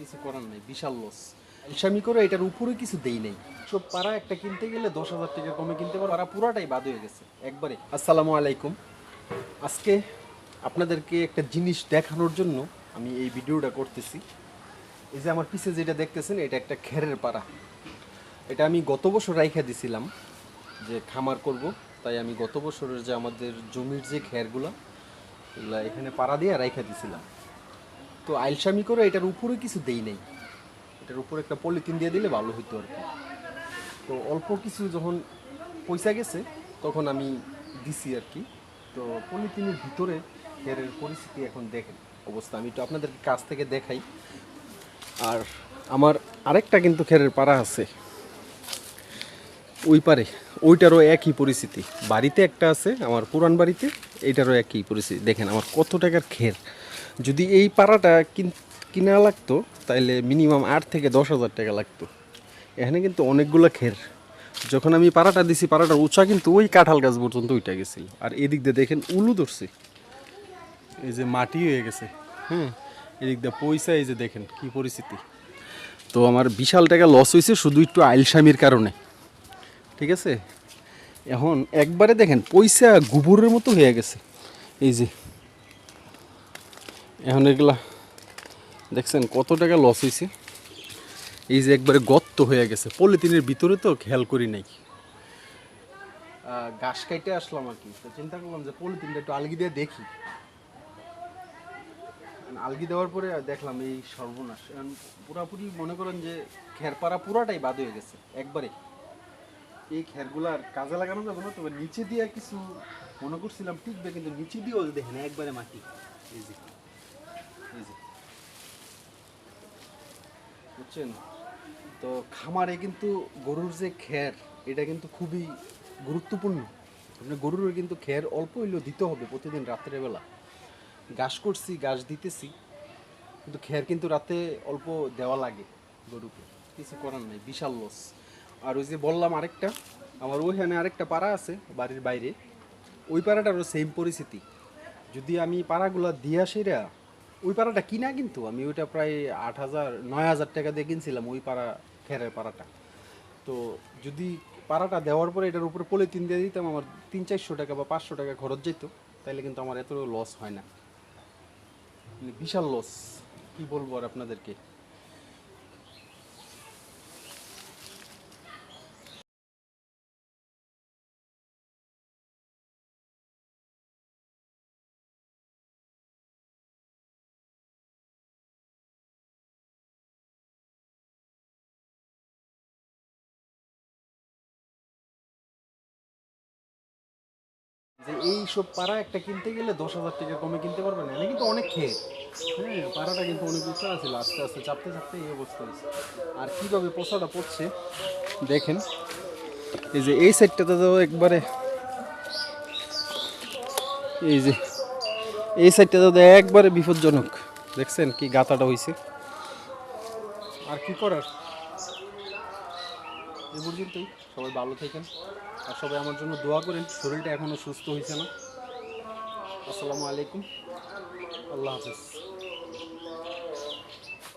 কিছু করার নাই বিশাল লস ইসামি করে এটার উপরে কিছু দেই নাই। সব পাড়া একটা কিনতে গেলে দশ হাজার টাকা কমে কিনতে পারো। পাড়া পুরাটাই বাদ হয়ে গেছে একবারে। আসসালামু আলাইকুম। আজকে আপনাদেরকে একটা জিনিস দেখানোর জন্য আমি এই ভিডিওটা করতেছি। এই যে আমার পিছে যেটা দেখতেছেন এটা একটা খেরের পাড়া। এটা আমি গত বছর রাইখা দিছিলাম যে খামার করব তাই আমি গত বছরের যে আমাদের জমির যে খেরগুলা এগুলা এখানে পাড়া দিয়ে রাইখা দিছিলাম। তো আইলসামি করে এটার উপরে কিছু দেই নাই। এটার উপরে একটা পলিথিন দিয়ে দিলে ভালো হতো আর কি। তো অল্প কিছু যখন পয়সা গেছে, তখন আমি দিছি আর কি। তো পলিথিনের ভিতরে খেরের পরিস্থিতি এখন দেখেন অবস্থা। আমি তো আপনাদের কাছ থেকে দেখাই। আর আমার আরেকটা কিন্তু খেরের পাড়া আছে। ওই পারে ওইটারও একই পরিস্থিতি। বাড়িতে একটা আছে, আমার পুরান বাড়িতে, এইটারও একই পরিস্থিতি। দেখেন আমার কত টাকার খের। যদি এই পাড়াটা কিন- লাগতো তাহলে মিনিমাম আট থেকে দশ হাজার টাকা লাগতো। এখানে কিন্তু অনেকগুলো খের। যখন আমি পাড়াটা দিছি, পাড়াটার উঁচা কিন্তু ওই কাঁঠাল গাছ পর্যন্ত ওইটা গেছিল। আর এদিক দিয়ে দেখেন উলু ধরছে। এই যে মাটি হয়ে গেছে হ্যাঁ এদিক দিয়ে পয়সা এই যে দেখেন কি পরিস্থিতি। তো আমার বিশাল টাকা লস হয়েছে শুধু একটু আইলসামির কারণে। ঠিক আছে? এখন একবারে দেখেন পয়সা গোবরের মতো হয়ে গেছে। এই যে এখন এগুলা, দেখছেন কত টাকা লস হয়েছে এই যে একবারে গর্ত হয়ে গেছে, পলিথিনের ভিতরে তো খেয়াল করি নাই। ঘাস কাইটে আসলাম আর কি, তো চিন্তা করলাম যে পলিথিনটা একটু আলগি দিয়ে দেখি। আলগি দেওয়ার পরে দেখলাম এই সর্বনাশ। পুরাপুরি মনে করেন যে খেরপাড়া পুরাটাই বাদ হয়ে গেছে, একবারে। এই খেরগুলার কাজে লাগানো যাবে না, তবে নিচে দিয়ে কিছু মনে করছিলাম টিকবে, কিন্তু নিচে দিয়েও দেখেন একবারে মাটি। এই যে। বুঝছেন? তো খামারে কিন্তু গরুর যে খের, এটা কিন্তু খুবই গুরুত্বপূর্ণ। আপনি গরুর কিন্তু খের অল্প হইলেও দিতে হবে প্রতিদিন রাত্রেবেলা ঘাস করছি, ঘাস দিতেছি, কিন্তু খের কিন্তু রাতে অল্প দেওয়া লাগে গরুকে। কিছু করার নাই, বিশাল লস আর ওই যে বললাম আরেকটা, আমার ওইখানে আরেকটা পাড়া আছে, বাড়ির বাইরে। ওই পাড়াটারও সেম পরিস্থিতি। যদি আমি পাড়াগুলা দিয়া সেরা ওই পাড়াটা কিনা কিন্তু আমি ওইটা প্রায় আট হাজার, নয় হাজার টাকা দিয়ে কিনছিলাম ওই পাড়া, খেরের পাড়াটা। তো যদি পাড়াটা দেওয়ার পরে এটার উপরে পলিথিন দিয়ে দিতাম, আমার তিন চারশো টাকা বা পাঁচশো টাকা খরচ যেত তাইলে কিন্তু আমার এত লস হয় না। মানে বিশাল লস, কি বলব আর আপনাদেরকে? যে এই সব পাড়া একটা কিনতে গেলে দশ হাজার টাকা কমে কিনতে পারবেন না। কিন্তু অনেক খেয়ে হ্যাঁ পাড়াটা কিন্তু অনেক উঁচা ছিল আস্তে আস্তে, চাপতে চাপতে এই অবস্থা হয়েছে। আর কীভাবে পোষাটা পড়ছে, দেখেন। এই যে এই সাইডটাতে তো একবারে এই যে এই সাইডটাতে তো একবারে বিপজ্জনক। দেখছেন কি গাতাটা হয়েছে আর কি করার? এ পর্যন্তই। সবাই ভালো থাকেন। আর সবাই আমার জন্য দোয়া করেন, শরীরটা এখনও সুস্থ হয়েছে না। আসসালামু আলাইকুম। আল্লাহ হাফিজ।